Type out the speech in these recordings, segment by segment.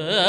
Oh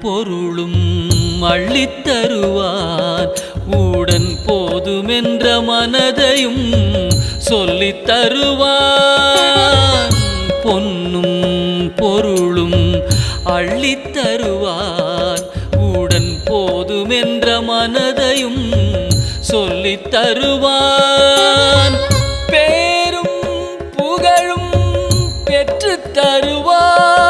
பொருளும் அள்ளித்தருவார். உடன் போதுமென்ற மனதையும் சொல்லித் தருவான் பொன்னும் பொருளும் அள்ளித்தருவார். உடன் போதுமென்ற மனதையும் சொல்லித் தருவான் பேரும் புகழும் பெற்றுத் தருவான்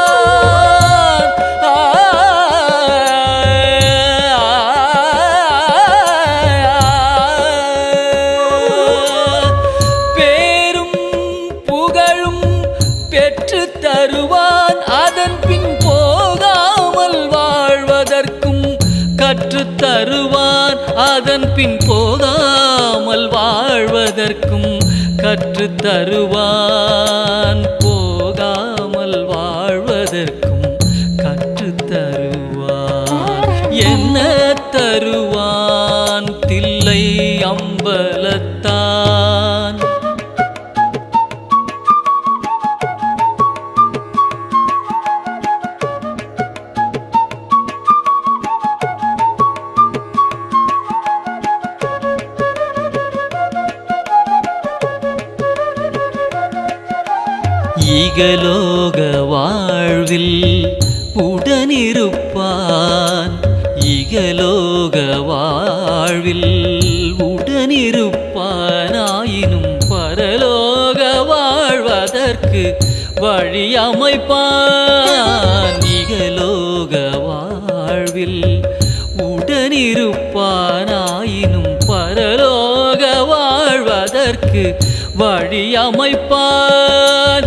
கற்றுத் தருவான் அதன் பின் போகாமல் வாழ்வதற்கும் கற்றுத் தருவான். ஈகலோக வாழ்வில் உடனிருப்பான். இகலோக வாழ்வில் உடனிருப்பானாயினும் பரலோக வாழ்வதற்கு வழி அமைப்பான் இகலோக வாழ்வில் உடனிருப்பானாயினும் பரலோக வாழ்வதற்கு வழி அமைப்பான்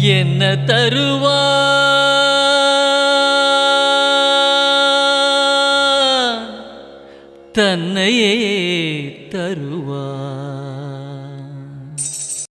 என்ன தருவா தன்னையே தருவா